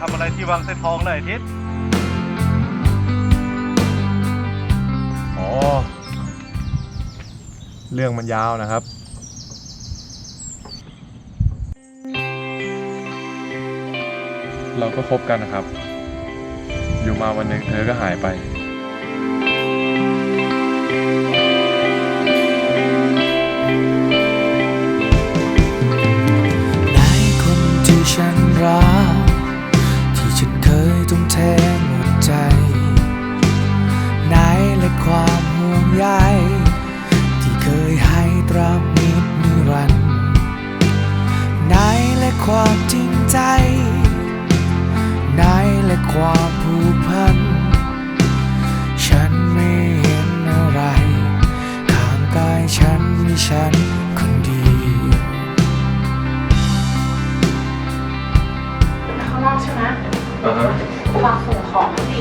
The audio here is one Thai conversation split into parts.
ทำอะไรที่วางเส้นทองเลยทิศอ๋อ เรื่องมันยาวนะครับเราก็คบกันนะครับ อยู่มาวันหนึ่งเธอก็หายไป ของเขาสิ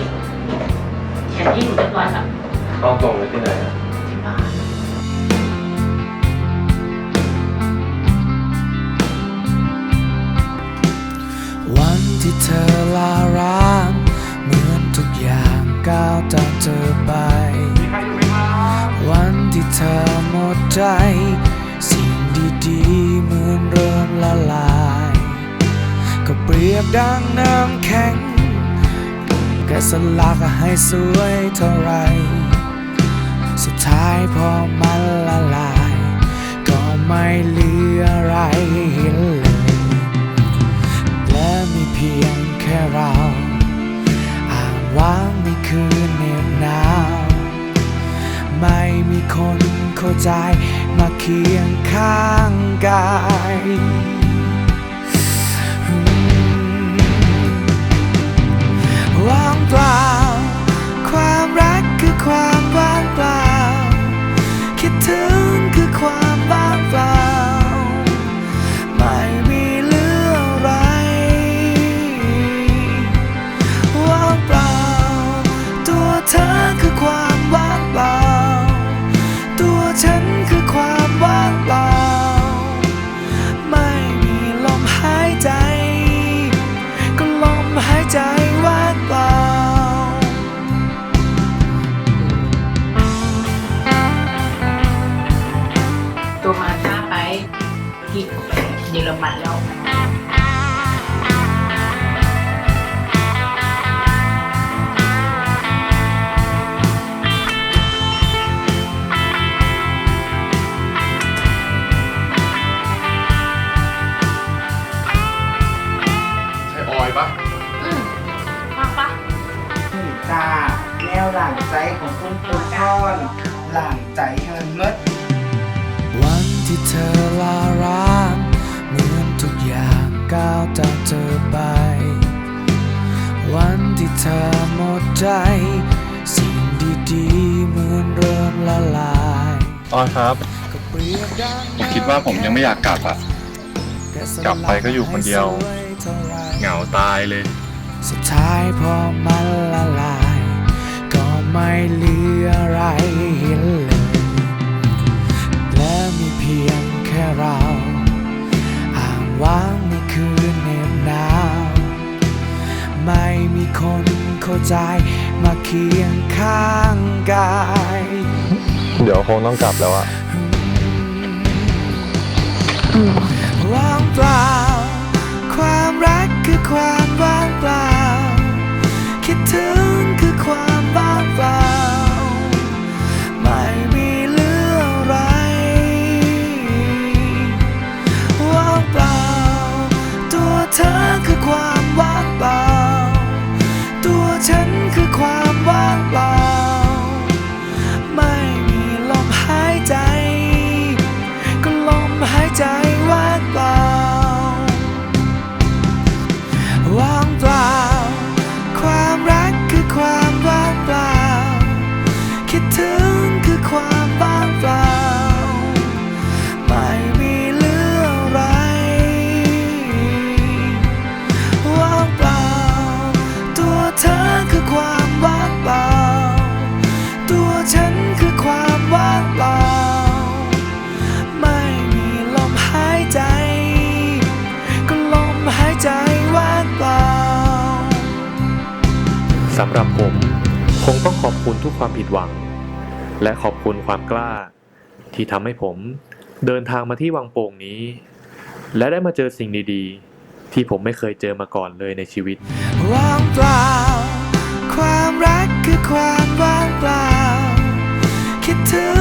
เขียนที่อยู่เรียบร้อยแล้วต้องส่งไปที่ไหนอะที่บ้านวันที่เธอลาร้างเหมือนทุกอย่างก้าวตามเธอไปวันที่เธอหมดใจ สิ่งดีๆเหมือนเริ่มละลาย ก็เปรียบดังน้ำแข็ง แกสลักให้สวยเท่าไร สุดท้ายพอมันละลาย ก็ไม่เหลืออะไรเห็นเลย และมีเพียงแค่เราอ่างว้างในคืนเหน็บหนาว ไม่มีคนเข้าใจมาเคียงข้างกาย เธอคือความว่างเปล่า ตัวฉันคือความว่างเปล่า ไม่มีลมหายใจ ก็ลมหายใจว่างเปล่าตัวมาช้าไปที่เยอรมันแล้ว จ้าแนวหลังใจของคุณคุณทอนหลังใจเฮินมดวันที่เธอลาร้างเหมือนทุกอย่างก้าวจากเธอไป วันที่เธอหมดใจ สิ่งดีๆเหมือนเริ่มละลายออยครับก็เปรียบดังผมคิดว่าผมยังไม่อยากกลับอะกลับไปก็อยู่คนเดียว เหงาตายเลย สุดท้ายพอมันละลาย ก็ไม่เหลืออะไรให้เห็นเลยและมีเพียงแค่เราอ่างว้างในคืนเหน็บหนาวไม่มีคนเข้าใจมาเคียงข้างกาย เดี๋ยวคงต้องกลับแล้วอะว่างเปล่า ความ คงต้องขอบคุณทุกความผิดหวัง และขอบคุณความกล้า ที่ทำให้ผมเดินทางมาที่วังโป่งนี้ และได้มาเจอสิ่งดีๆ ที่ผมไม่เคยเจอมาก่อนเลยในชีวิตว่างเปล่า ความรักคือความว่างเปล่าคิดถึง